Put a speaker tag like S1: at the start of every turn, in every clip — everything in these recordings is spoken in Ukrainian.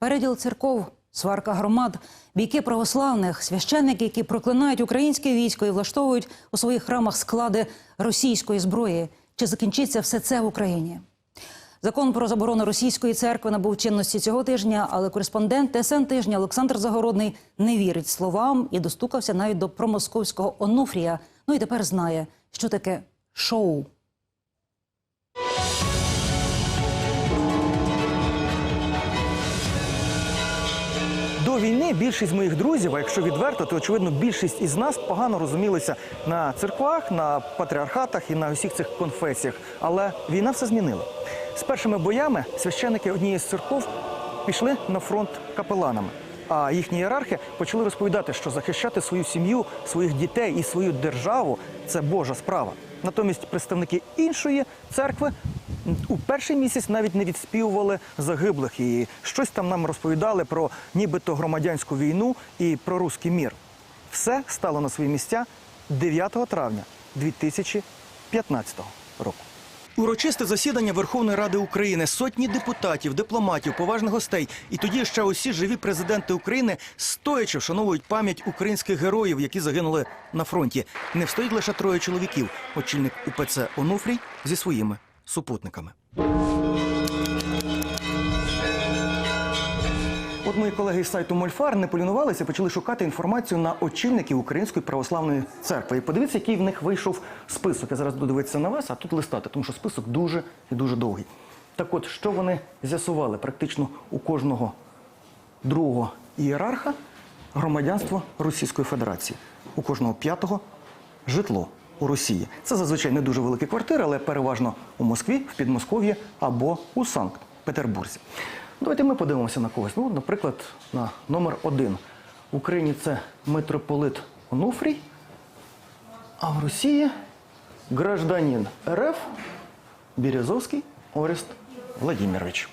S1: Переділ церков, сварка громад, бійки православних, священники, які проклинають українське військо і влаштовують у своїх храмах склади російської зброї. Чи закінчиться все це в Україні? Закон про заборону російської церкви набув чинності цього тижня, але кореспондент ТСН тижня Олександр Загородний не вірить словам і достукався навіть до промосковського Онуфрія. Ну і тепер знає, що таке шоу.
S2: До війни більшість моїх друзів, а якщо відверто, то очевидно більшість із нас погано розумілися на церквах, на патріархатах і на усіх цих конфесіях. Але війна все змінила. З першими боями священики однієї з церков пішли на фронт капеланами. А їхні ієрархи почали розповідати, що захищати свою сім'ю, своїх дітей і свою державу це Божа справа. Натомість представники іншої церкви у перший місяць навіть не відспівували загиблих і щось там нам розповідали про нібито громадянську війну і про руський мір. Все стало на свої місця 9 травня 2015 року. Урочисте засідання Верховної Ради України, сотні депутатів, дипломатів, поважних гостей, і тоді ще усі живі президенти України стоячи вшановують пам'ять українських героїв, які загинули на фронті. Не встоїть лише троє чоловіків. Очільник УПЦ Онуфрій зі своїми супутниками. От мої колеги з сайту Мольфар не полінувалися, почали шукати інформацію на очільників Української православної церкви. І подивіться, який в них вийшов список. Я зараз буду дивитися на вас, а тут листати, тому що список дуже і дуже довгий. Так от, що вони з'ясували практично у кожного другого ієрарха громадянство Російської Федерації, у кожного п'ятого житло у Росії. Це зазвичай не дуже великі квартири, але переважно у Москві, в Підмосков'ї або у Санкт-Петербурзі. Давайте ми подивимося на когось. Ну, наприклад, на номер один. В Україні це митрополит Онуфрій, а в Росії гражданин РФ Березовський Орест Владимирович.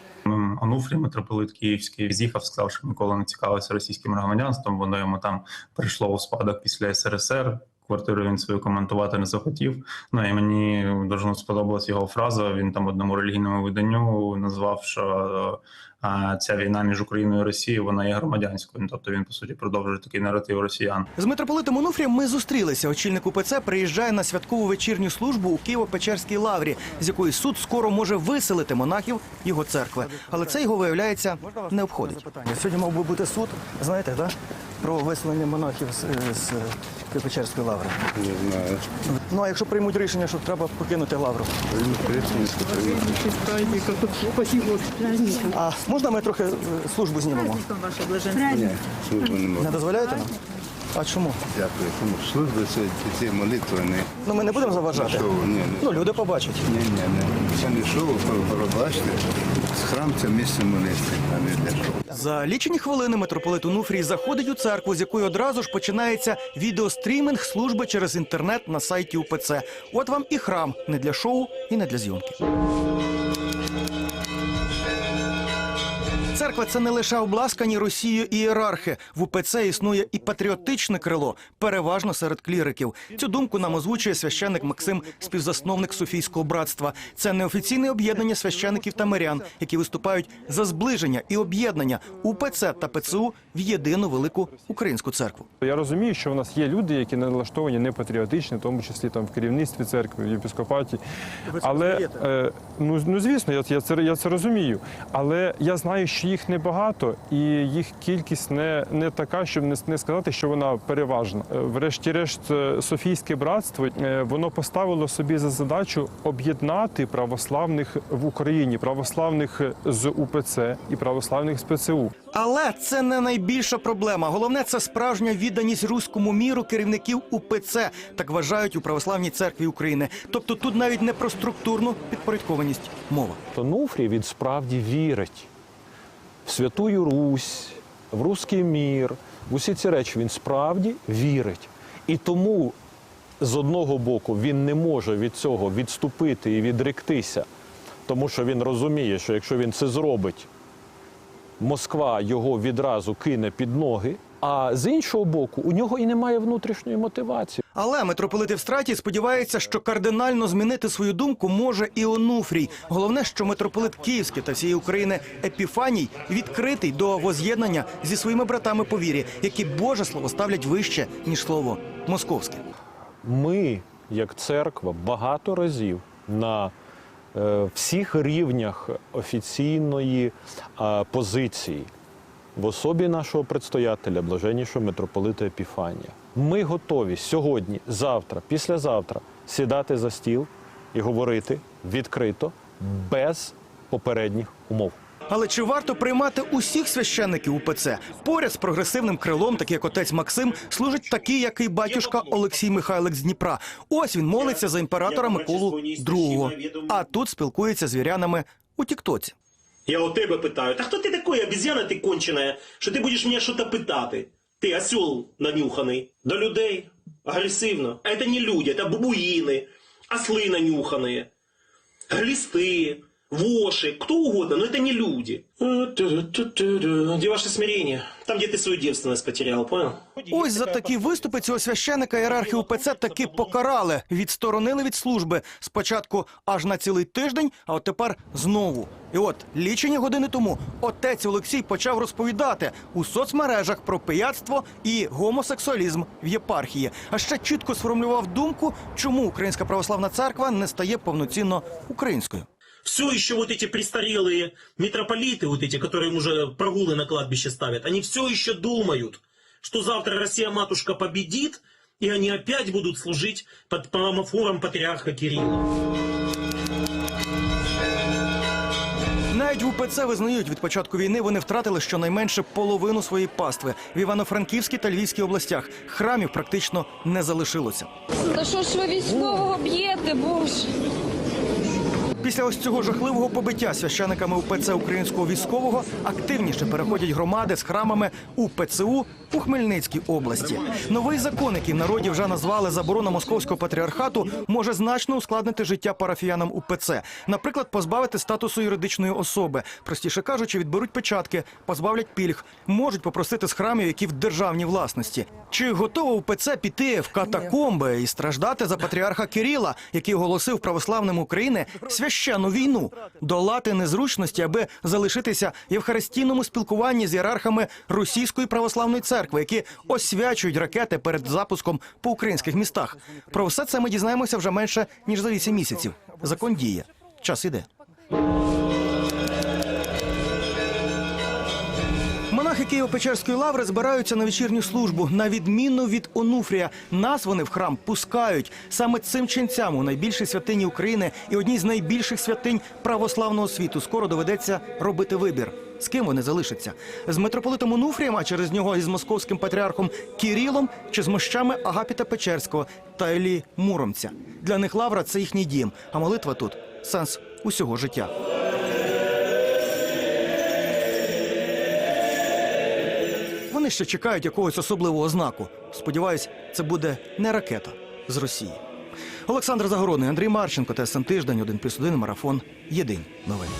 S3: Онуфрій, митрополит Київський, з'їхав, сказав, що ніколи не цікавився російським громадянством. Воно йому там прийшло у спадок після СРСР. Квартиру він свою коментувати не захотів. Ну і мені дуже сподобалась його фраза. Він там одному релігійному виданню назвав, що е, ця війна між Україною і Росією вона є громадянською. Ну, Тобто він по суті продовжує такий наратив росіян.
S2: З митрополитом Онуфрієм ми зустрілися. Очільник УПЦ приїжджає на святкову вечірню службу у Києво-Печерській лаврі, з якої суд скоро може виселити монахів його церкви. Але це його виявляється не обходить. Сьогодні мав би бути суд, знаєте, да? Про виселення монахів з, з Києво-Печерської лаври.
S4: Не знаю.
S2: Ну а якщо приймуть рішення, що треба покинути лавру, а можна ми трохи е, службу знімемо?
S5: Ваше блаженство.
S4: Ні, службу не
S2: Не дозволяєте нам? А чому?
S4: Дякую. Тому служби це ці молитви не
S2: Ну ми не будемо заважати.
S4: шоу. Ні,
S2: Ну люди побачать.
S4: ні, ні, ні. Це не шоу, пробачте. Храм це місце молитви, а не для шоу.
S2: За лічені хвилини митрополит Онуфрій заходить у церкву, з якої одразу ж починається відеострімінг служби через інтернет на сайті УПЦ. От вам і храм не для шоу і не для зйомки. Церква це не лише обласкані Росією ієрархи. В УПЦ існує і патріотичне крило, переважно серед кліриків. Цю думку нам озвучує священник Максим, співзасновник Софійського братства. Це неофіційне об'єднання священиків та мирян, які виступають за зближення і об'єднання УПЦ та ПЦУ в єдину велику українську церкву.
S6: Я розумію, що в нас є люди, які налаштовані не патріотично, в тому числі там в керівництві церкви, в єпископаті. Але е, ну, ну звісно, я, я це я це розумію. Але я знаю, що їх небагато, і їх кількість не, не така, щоб не, не сказати, що вона переважна. Е, Врешті-решт, е, Софійське братство е, воно поставило собі за задачу об'єднати православних в Україні, православних з УПЦ і православних з ПЦУ.
S2: Але це не найбільша проблема. Головне це справжня відданість руському міру керівників УПЦ, так вважають у православній церкві України. Тобто тут навіть не про структурну підпорядкованість мова.
S7: то Нуфрій він справді вірить в Святую Русь, в Руський мір, в усі ці речі він справді вірить. І тому з одного боку він не може від цього відступити і відректися, тому що він розуміє, що якщо він це зробить, Москва його відразу кине під ноги. А з іншого боку, у нього і немає внутрішньої мотивації.
S2: Але митрополит Евстратій сподівається, що кардинально змінити свою думку може і Онуфрій. Головне, що митрополит Київський та всієї України Епіфаній відкритий до воз'єднання зі своїми братами по вірі, які Боже слово ставлять вище ніж слово московське.
S7: Ми, як церква, багато разів на е, всіх рівнях офіційної позиції в особі нашого предстоятеля, блаженнішого митрополита Епіфанія. Ми готові сьогодні, завтра, післязавтра сідати за стіл і говорити відкрито, без попередніх умов.
S2: Але чи варто приймати усіх священників УПЦ? Поряд з прогресивним крилом, такий як отець Максим, служить такий, як і батюшка Олексій Михайлик з Дніпра. Ось він молиться за імператора Миколу II. А тут спілкується з вірянами у Тіктоці.
S8: Я у тебе питаю, та хто ти такий, обіз'яна ти кончена, що ти будеш мене щось питати? Ти осел нанюханий. До людей. Агресивно. А це не люди, це бабуїни, осли нанюхані, глисти, воши, кто угодно, но это не люди. Где ваше смирение? Там, где ты свою девственность потерял, понял?
S2: Ось за такі виступи цього священика ієрархи УПЦ таки покарали, відсторонили від служби. Спочатку аж на цілий тиждень, а от тепер знову. І от лічені години тому отець Олексій почав розповідати у соцмережах про пияцтво і гомосексуалізм в єпархії. А ще чітко сформулював думку, чому Українська православна церква не стає повноцінно українською
S8: Все еще вот эти престарелые митрополиты, вот эти, которым уже прогулы на кладбище ставят, они все еще думают, что завтра Россия-матушка победит, и они опять будут служить под промофором патриарха Кирилла.
S2: Навіть в УПЦ визнають, від початку війни вони втратили щонайменше половину своєї пастви. В Івано-Франківській та Львівській областях храмів практично не залишилося.
S9: Та що ж ви військового б'єте, боже?
S2: Після ось цього жахливого побиття священиками УПЦ українського військового активніше переходять громади з храмами у ПЦУ у Хмельницькій області. Новий закон, який в народі вже назвали заборона московського патріархату, може значно ускладнити життя парафіянам УПЦ. Наприклад, позбавити статусу юридичної особи, простіше кажучи, відберуть печатки, позбавлять пільг, можуть попросити з храмів, які в державній власності. Чи готова УПЦ піти в катакомби і страждати за патріарха Кирила, який оголосив православним України священну війну, долати незручності, аби залишитися євхаристійному спілкуванні з ієрархами російської православної церкви, які освячують ракети перед запуском по українських містах? Про все це ми дізнаємося вже менше ніж за 8 місяців. Закон діє, час іде. Монахи Києво-Печерської лаври збираються на вечірню службу. На відміну від Онуфрія, нас вони в храм пускають. Саме цим ченцям у найбільшій святині України і одній з найбільших святинь православного світу скоро доведеться робити вибір. З ким вони залишаться? З митрополитом Онуфрієм, а через нього із московським патріархом Кірілом чи з мощами Агапіта Печерського та Елі Муромця. Для них лавра це їхній дім, а молитва тут сенс усього життя. Вони ще чекають якогось особливого знаку. Сподіваюсь, це буде не ракета з Росії. Олександр Загородний, Андрій Марченко, ТСН Тиждень, 1+,1, Марафон. Єдині новини.